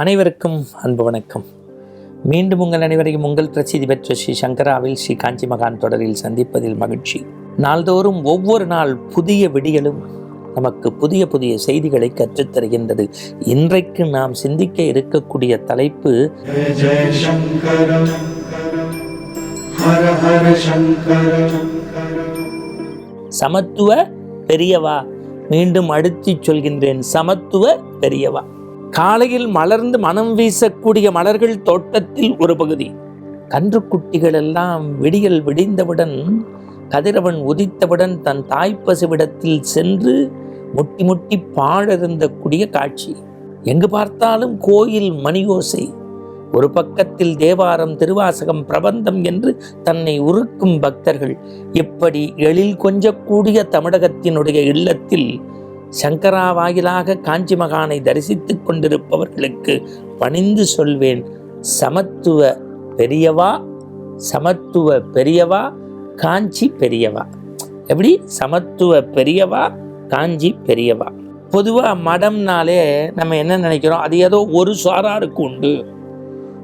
அனைவருக்கும் அன்பு வணக்கம். மீண்டும் உங்கள் அனைவரையும் உங்கள் பிரசித்தி பெற்ற ஸ்ரீ சங்கராவில் ஸ்ரீ காஞ்சி மகான் தொடரில் சந்திப்பதில் மகிழ்ச்சி. நாள்தோறும் ஒவ்வொரு நாள் புதிய விடிகளும் நமக்கு புதிய புதிய செய்திகளை கற்றுத்தருகின்றது இன்றைக்கு நாம் சிந்திக்க இருக்கக்கூடிய தலைப்பு சமத்துவ பெரியவா. மீண்டும் அடுத்து சொல்கின்றேன் சமத்துவ பெரியவா. காலையில் மலர்ந்து மனம் வீசக்கூடிய மலர்கள் தோட்டத்தில் ஒரு பகுதி. கன்றுக்குட்டிகள் எல்லாம் விடியல் விடிந்தவுடன் கதிரவன் உதித்தவுடன் தன் தாய்ப்பசுவிடத்தில் சென்று முட்டி முட்டி பாழருந்தக்கூடிய காட்சி. எங்கு பார்த்தாலும் கோயில் மணியோசை. ஒரு பக்கத்தில் தேவாரம் திருவாசகம் பிரபந்தம் என்று தன்னை உருக்கும் பக்தர்கள். இப்படி எழில் கொஞ்சக்கூடிய தமிழகத்தினுடைய இல்லத்தில் சங்கரா வாயிலாக காஞ்சி மகானை தரிசித்துக் கொண்டிருப்பவர்களுக்கு பணிந்து சொல்வேன் சமத்துவ பெரியவா சமத்துவ பெரியவா காஞ்சி பெரியவா? எப்படி? சமத்துவ பெரியவா காஞ்சி பெரியவா? பொதுவாக மடம்னாலே நம்ம என்ன நினைக்கிறோம்? அது ஏதோ ஒரு சாராருக்கு உண்டு.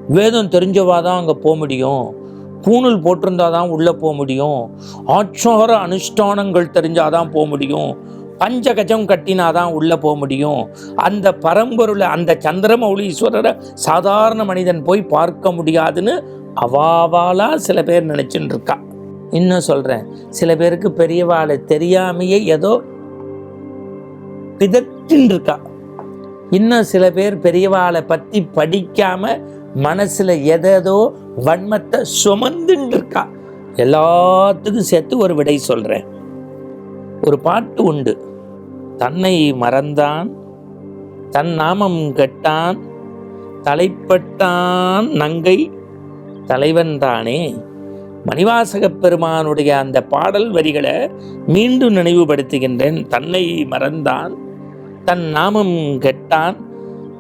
வேதம் தெரிஞ்சவா தான் அங்கே போக முடியும். பூணூல் போட்டிருந்தா தான் உள்ளே போக முடியும். ஆச்சார அனுஷ்டானங்கள் தெரிஞ்சாதான் போக முடியும். பஞ்சகஜம் கட்டினாதான் உள்ளே போக முடியும். அந்த பரம்பொருளை அந்த சந்திரமௌலீஸ்வரரை சாதாரண மனிதன் போய் பார்க்க முடியாதுன்னு அவாவாலாக சில பேர் நினச்சின்னு இருக்கா இன்னும் சொல்கிறேன் சில பேருக்கு பெரியவாளை தெரியாமையே ஏதோ பிதற்றின்னு இருக்கா இன்னும் சில பேர் பெரியவாளை பற்றி படிக்காம மனசில் எதேதோ வன்மத்தை சுமந்துன்னு இருக்கா எல்லாத்துக்கும் சேர்த்து ஒரு விடை சொல்கிறேன் ஒரு பாட்டு உண்டு. தன்னை மறந்தான் தன் நாமம் கெட்டான் தலைப்பட்டான் நங்கை தலைவன் தானே. மணிவாசகப் பெருமானுடைய அந்த பாடல் வரிகளை மீண்டும் நினைவுபடுத்துகின்றேன். தன்னை மறந்தான் தன் நாமம் கெட்டான்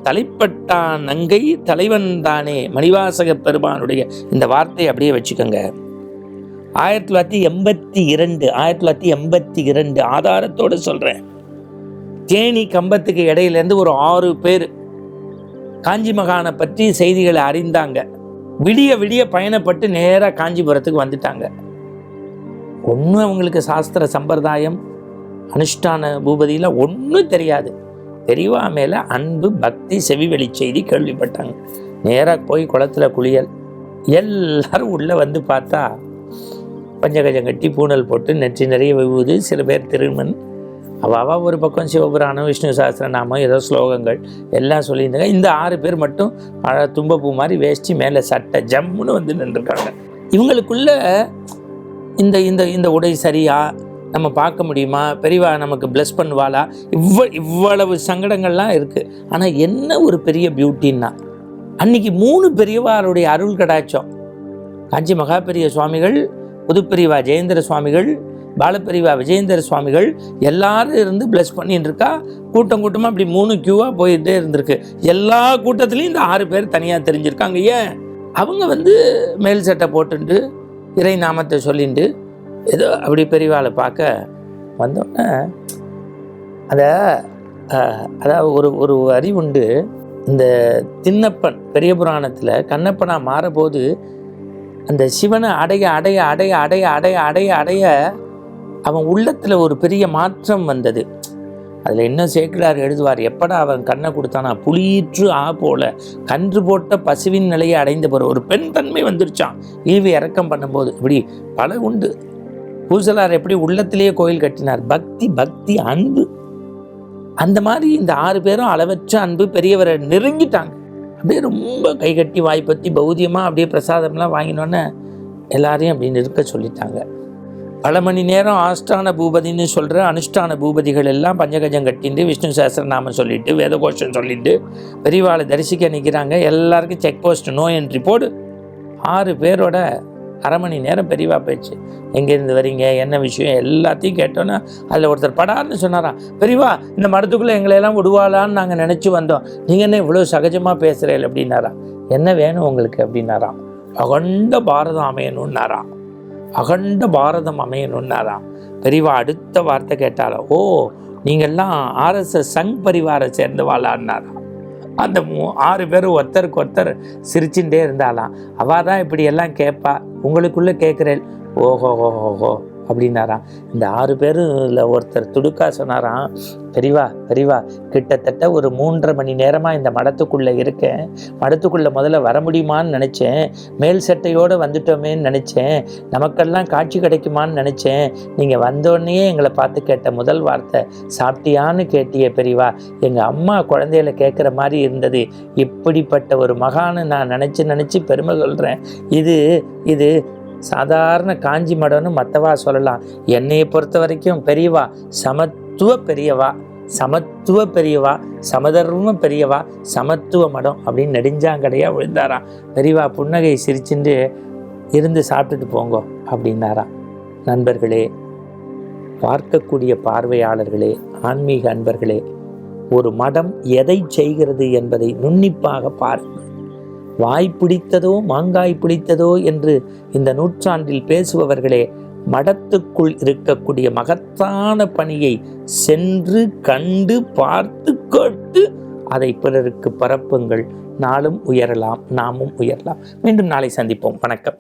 தலைப்பட்டான் நங்கை தலைவன் தானே. மணிவாசக பெருமானுடைய இந்த வார்த்தையை அப்படியே வச்சுக்கோங்க. ஆயிரத்தி தொள்ளாயிரத்தி எண்பத்தி இரண்டு ஆயிரத்தி தொள்ளாயிரத்தி எண்பத்தி இரண்டு ஆதாரத்தோடு சொல்கிறேன் தேனி கம்பத்துக்கு இடையிலேருந்து ஒரு ஆறு பேர் காஞ்சி மகானை பற்றி செய்திகளை அறிந்தாங்க. விடிய விடிய பயணப்பட்டு நேராக காஞ்சிபுரத்துக்கு வந்துட்டாங்க. ஒன்றும் அவங்களுக்கு சாஸ்திர சம்பிரதாயம் அனுஷ்டான பூபதியில் ஒன்றும் தெரியாது. பெரியவா மேலே அன்பு பக்தி செவிவெளி செய்தி கேள்விப்பட்டாங்க. நேராக போய் குளத்துல குளியல். எல்லாரும் உள்ளே வந்து பார்த்தா பஞ்சகஜம் கட்டி பூணல் போட்டு நெற்றி நிறைய விபூது சில பேர் திருமண் அவாவா ஒரு பக்கம் சிவபுராணம் விஷ்ணு சாஸ்திரநாமம் ஏதோ ஸ்லோகங்கள் எல்லாம் சொல்லியிருந்தாங்க. இந்த ஆறு பேர் மட்டும் அழ தும்பப்பூ மாதிரி வேஷ்டி மேலே சட்டை ஜம்முன்னு வந்து நின்றுருக்காங்க. இவங்களுக்குள்ள இந்த இந்த இந்த உடை சரியா? நம்ம பார்க்க முடியுமா? பெரியவா நமக்கு ப்ளஸ் பண்ணுவாளா? இவ்வ இவ்வளவு சங்கடங்கள்லாம் இருக்குது ஆனால் என்ன ஒரு பெரிய பியூட்டின்னா அன்னைக்கு மூணு பெரியவாருடைய அருள் கடாச்சம் காஞ்சி மகா பெரிய சுவாமிகள் புதுப்பிரிவா ஜெயேந்திர சுவாமிகள் பாலப்பிரிவா விஜயேந்திர சுவாமிகள் எல்லாரும் இருந்து ப்ளஸ் பண்ணிட்டு இருக்கா. கூட்டம் கூட்டமாக அப்படி மூணு க்யூவாக போயிட்டே இருந்திருக்கு. எல்லா கூட்டத்துலேயும் இந்த ஆறு பேர் தனியாக தெரிஞ்சிருக்காங்க. ஏன்? அவங்க வந்து மேல் சட்டை போட்டுண்டு இறை நாமத்தை சொல்லிட்டு ஏதோ அப்படி பெரியவாளை பார்க்க வந்தோடனே அதை அதாவது ஒரு ஒரு அறிவுண்டு. இந்த திண்ணப்பன் பெரிய புராணத்தில் கண்ணப்பனாக மாறபோது அந்த சிவனை அடைய அடைய அடைய அடைய அடைய அடைய அடைய அவன் உள்ளத்தில் ஒரு பெரிய மாற்றம் வந்தது. அதில் என்ன சேக்கிழார் எழுதுவார்? எப்படா அவன் கண்ணை கொடுத்தானா? புளியிற்று ஆ போல கன்று போட்ட பசுவின் நிலையை அடைந்த போகிற ஒரு பெண் தன்மை வந்துருச்சான் ஈவி இறக்கம் பண்ணும்போது. இப்படி பல உண்டு. பூசலார் எப்படி உள்ளத்திலேயே கோயில் கட்டினார்? பக்தி பக்தி அன்பு. அந்த மாதிரி இந்த ஆறு பேரும் அளவற்ற அன்பு பெரியவரை நெருங்கிட்டாங்க. அப்படியே ரொம்ப கைகட்டி வாய்ப்பத்தி பௌதியமாக அப்படியே பிரசாதம்லாம் வாங்கினோன்னே எல்லாரையும் அப்படி நிற்க சொல்லிட்டாங்க. பல மணி நேரம் ஆஸ்தான பூபதின்னு சொல்கிற அனுஷ்டான பூபதிகள் எல்லாம் பஞ்சகஜம் கட்டிட்டு விஷ்ணு சஹஸ்ரநாமம் சொல்லிட்டு வேதகோஷம் சொல்லிட்டு பெரியவாளை தரிசிக்க நிற்கிறாங்க எல்லாருக்கும் செக் போஸ்ட் நோ என்ட்ரி போடு. ஆறு பேரோட அரை மணி நேரம் பெரியவா போயிடுச்சு. எங்கேருந்து வரீங்க? என்ன விஷயம்? எல்லாத்தையும் கேட்டோன்னா அதில் ஒருத்தர் படார்னு சொன்னாராம் பெரியவா இந்த மடத்துக்குள்ளே எங்களையெல்லாம் விடுவாளான்னு நாங்கள் நினச்சி வந்தோம். நீங்கள் என்ன இவ்வளோ சகஜமாக பேசுகிறீர்கள் அப்படின்னாராம் என்ன வேணும் உங்களுக்கு? அப்படின்னாராம் அகண்ட பாரதம் அமையணுன்னாராம் அகண்ட பாரதம் அமையணுன்னாராம் பெரியவா அடுத்த வார்த்தை கேட்டாலும் ஓ நீங்கள்லாம் ஆர்எஸ்எஸ் சங் பரிவாரை சேர்ந்தவாளான்னாராம் அந்த மூ ஆறு பேரும் ஒருத்தருக்கு ஒருத்தர் சிரிச்சுட்டே இருந்தாலாம். அவள் தான் இப்படி எல்லாம் கேட்பா உங்களுக்குள்ளே கேட்குறேன் ஓஹோ ஓஹோ ஓஹோ அப்படின்னாராம். இந்த ஆறு பேருல ஒருத்தர் துடுக்கா சொன்னாராம் பெரியவா பெரியவா கிட்டத்தட்ட ஒரு மூன்றரை மணி நேரமாக இந்த மடத்துக்குள்ளே இருக்கேன். மடத்துக்குள்ளே முதல்ல வர முடியுமான்னு நினச்சேன். மேல் சட்டையோடு வந்துட்டோமேன்னு நினச்சேன். நமக்கெல்லாம் காட்சி கிடைக்குமான்னு நினச்சேன். நீங்கள் வந்தோடனே எங்களை பார்த்து கேட்ட முதல் வார்த்தை சாப்பிட்டியான்னு கேட்டியே பெரியவா. எங்கள் அம்மா குழந்தையில கேட்குற மாதிரி இருந்தது. இப்படிப்பட்ட ஒரு மகான்னு நான் நினச்சி நினச்சி பெருமை கொள்கிறேன் இது இது சாதாரண காஞ்சி மடம்னு மற்றவா சொல்லலாம். என்னையை பொறுத்த வரைக்கும் பெரியவா சமத்துவ பெரியவா சமத்துவ பெரியவா சமதர்ம பெரியவா சமத்துவ மடம் அப்படின்னு நெடுஞ்சாங்கடையாக விழுந்தாராம். பெரியவா புன்னகை சிரிச்சுட்டு இருந்து சாப்பிட்டுட்டு போங்கோ அப்படின்னாராம். நண்பர்களே பார்க்கக்கூடிய பார்வையாளர்களே ஆன்மீக அன்பர்களே ஒரு மடம் எதை செய்கிறது என்பதை நுண்ணிப்பாக பாருங்கள். வாய் பிடித்ததோ மாங்காய் பிடித்ததோ என்று இந்த நூற்றாண்டில் பேசுபவர்களே மடத்துக்குள் இருக்கக்கூடிய மகத்தான பணியை சென்று கண்டு பார்த்து கேட்டு அதை பிறருக்கு பரப்புங்கள். நாளும் உயரலாம் நாமும் உயரலாம். மீண்டும் நாளை சந்திப்போம். வணக்கம்.